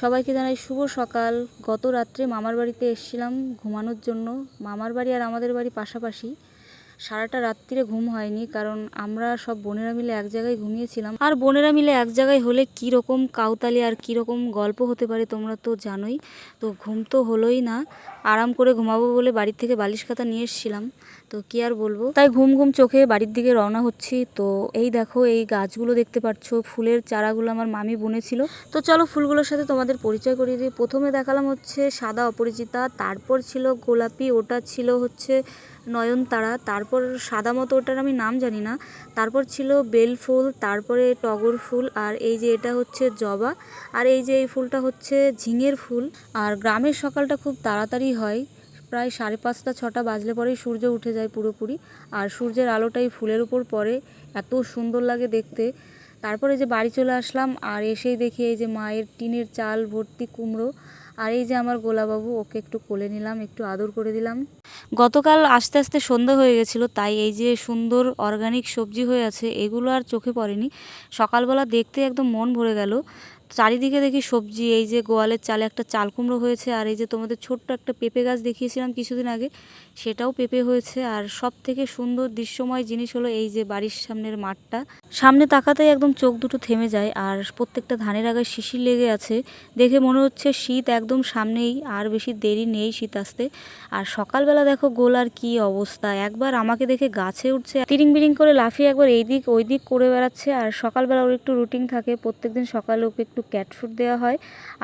সবাইকে জানাই শুভ সকাল। গত রাত্রে মামার বাড়িতে এসেছিলাম ঘুমানোর জন্য। মামার বাড়ি আর আমাদের বাড়ি পাশাপাশি। সারাটা রাত্রিরে ঘুম হয়নি, কারণ আমরা সব বোনেরা মিলে এক জায়গায় ঘুমিয়েছিলাম। আর বোনেরা মিলে এক জায়গায় হলে কী রকম কাউতালি আর কী রকম গল্প হতে পারে তোমরা তো জানোই। তো ঘুম তো হলোই না, আরাম করে ঘুমাবো বলে বাড়ির থেকে বালিশ খাতা নিয়ে এসেছিলাম। তো কি আর বলব? তাই ঘুম ঘুম চোখে বাড়ির দিকে রওনা হচ্ছি। তো এই দেখো, এই গাছগুলো দেখতে পাচ্ছ, ফুলের চারাগুলো আমার মামি বুনেছিল। তো চলো ফুলগুলোর সাথে তোমাদের পরিচয় করিয়ে দিই। প্রথমে দেখালাম হচ্ছে সাদা অপরিচিতা, তারপর ছিল গোলাপি, ওটা ছিল হচ্ছে নয়নতারা, তারপর সাদা মতো ওটার আমি নাম জানি না। তারপর ছিল বেল ফুল, তারপরে টগর ফুল, আর এই যে এটা হচ্ছে জবা, আর এই যে এই ফুলটা হচ্ছে ঝিঙের ফুল। আর গ্রামের সকালটা খুব তাড়াতাড়ি হয়, প্রায় সাড়ে পাঁচটা, ছটা বাজলে পরেই সূর্য উঠে যায় পুরোপুরি। আর সূর্যের আলোটাই ফুলের উপর পড়ে, এত সুন্দর লাগে দেখতে। তারপরে যে বাড়ি চলে আসলাম, আর এসেই দেখি এই যে মায়ের টিনের চাল ভর্তি কুমড়ো আর এই যে আমার গোলাবাবু, ওকে একটু কোলে নিলাম, একটু আদর করে দিলাম। গতকাল আস্তে আস্তে সন্ধ্যা হয়ে গেছিল, তাই এই যে সুন্দর অর্গানিক সবজি হয়ে আছে, এগুলো আর চোখে পড়েনি। সকালবেলা দেখতে একদম মন ভরে গেল। চারিদিকে দেখি সবজি, এই যে গোয়ালের চালে একটা চাল কুমড়ো হয়েছে, আর এই যে তোমাদের ছোট্ট একটা পেঁপে গাছ দেখিয়েছিলাম কিছুদিন আগে, সেটাও পেঁপে হয়েছে। আর সব থেকে সুন্দর দৃশ্যময় জিনিস হলো এই যে বাড়ির সামনের মাঠটা। সামনে তাকাতেই একদম চোখ দুটো থেমে যায়, আর প্রত্যেকটা ধানের আগায় শিশির লেগে আছে। দেখে মনে হচ্ছে শীত একদম সামনেই, আর বেশি দেরি নেই শীত আসতে। আর সকালবেলা দেখো গোলার কি অবস্থা, একবার আমাকে দেখে গাছে উঠছে তিরিং বিরিং করে লাফিয়ে একবার এই দিক ওই দিক করে বেড়াচ্ছে। আর সকালবেলা ওর একটু রুটিন থাকে, প্রত্যেকদিন সকালে ওকে একটু ক্যাট ফুড দেওয়া হয়।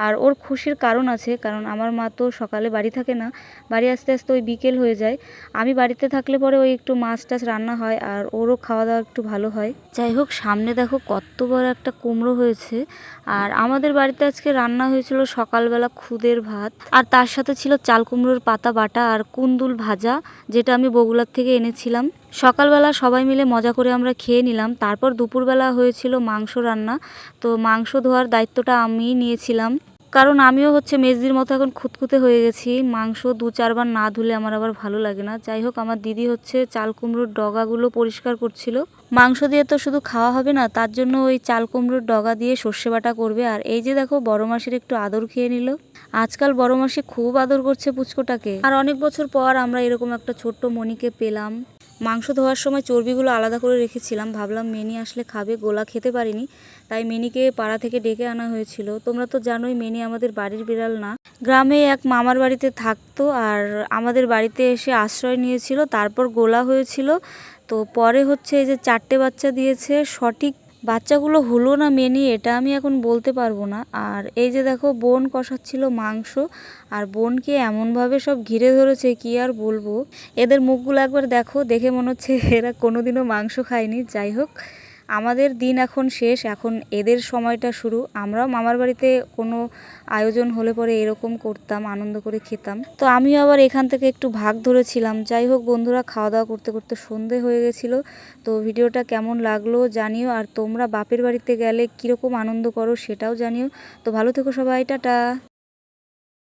আর ওর খুশির কারণ আছে, কারণ আমার মা তো সকালে বাড়ি থাকে না, বাড়ি আসতে আসতে ওই বিকেল হয়ে যায়। আমি বাড়িতে থাকলে পরে ওই একটু মাছ টাছ রান্না হয়, আর ওরও খাওয়া দাওয়া একটু ভালো হয়। যাই হোক, সামনে দেখো কত বড় একটা কুমড়ো হয়েছে। আর আমাদের বাড়িতে আজকে রান্না হয়েছিল সকালবেলা খুদের ভাত, আর তার সাথে ছিল চাল কুমড়োর পাতা বাটা আর কুন্দুল ভাজা, যেটা আমি বগুলার থেকে এনেছিলাম। সকালবেলা সবাই মিলে মজা করে আমরা খেয়ে নিলাম। তারপর দুপুরবেলা হয়েছিল মাংস রান্না। তো মাংস ধোয়ার দায়িত্বটা আমিই নিয়েছিলাম। কারণ আমিও হচ্ছে মেজদির মতো এখন খুঁতখুঁতে হয়ে গেছি। মাংস দু চারবার না ধুলে আমার আবার ভালো লাগে না। যাই হোক, আমার দিদি হচ্ছে চাল কুমড়োর ডগাগুলো পরিষ্কার করছিল। মাংস দিয়ে তো শুধু খাওয়া হবে না, তার জন্য ওই চাল কুমড়োর ডগা দিয়ে সর্ষে বাটা করবে। আর এই যে দেখো, বড় মাসির একটু আদর খেয়ে নিল। আজকাল বড় মাসি খুব আদর করছে পুচকোটাকে। আর অনেক বছর পর আমরা এরকম একটা ছোট্ট মণিকে পেলাম। মাংস ধোয়ার সময় চর্বিগুলো আলাদা করে রেখেছিলাম। ভাবলাম, মেনি আসলে খাবে, গোলা খেতে পারিনি, তাই মেনিকে পাড়া থেকে ডেকে আনা হয়েছিল। তোমরা তো জানোই, মেনি আমাদের বাড়ির বিড়াল না। গ্রামে এক মামার বাড়িতে থাকতো আর আমাদের বাড়িতে এসে আশ্রয় নিয়েছিল, তারপর গোলা হয়েছিল। তো পরে হচ্ছে এই যে চারটে বাচ্চা দিয়েছে, সঠিক বাচ্চাগুলো হলো না মেনি, এটা আমি এখন বলতে পারব না। আর এই যে দেখো, বোন কষাচ্ছিল মাংস, আর বোনকে এমনভাবে সব ঘিরে ধরেছে, কি আর বলব? এদের মুখগুলো একবার দেখো, দেখে মনে হচ্ছে এরা কোনোদিনও মাংস খায়নি। যাই হোক আমাদের দিন এখন শেষ, এখন এদের সময়টা শুরু। আমরাও মামার বাড়িতে কোনো আয়োজন হলে পরে এরকম করতাম, আনন্দ করে খেতাম। তো আমিও আবার এখান থেকে একটু ভাগ ধরেছিলাম। যাই হোক বন্ধুরা খাওয়া দাওয়া করতে করতে সন্ধে হয়ে গেছিল। তো ভিডিওটা কেমন লাগল জানিও, আর তোমরা বাপের বাড়িতে গেলে কীরকম আনন্দ করো সেটাও জানিও। তো ভালো থেকো সবাই, টাটা।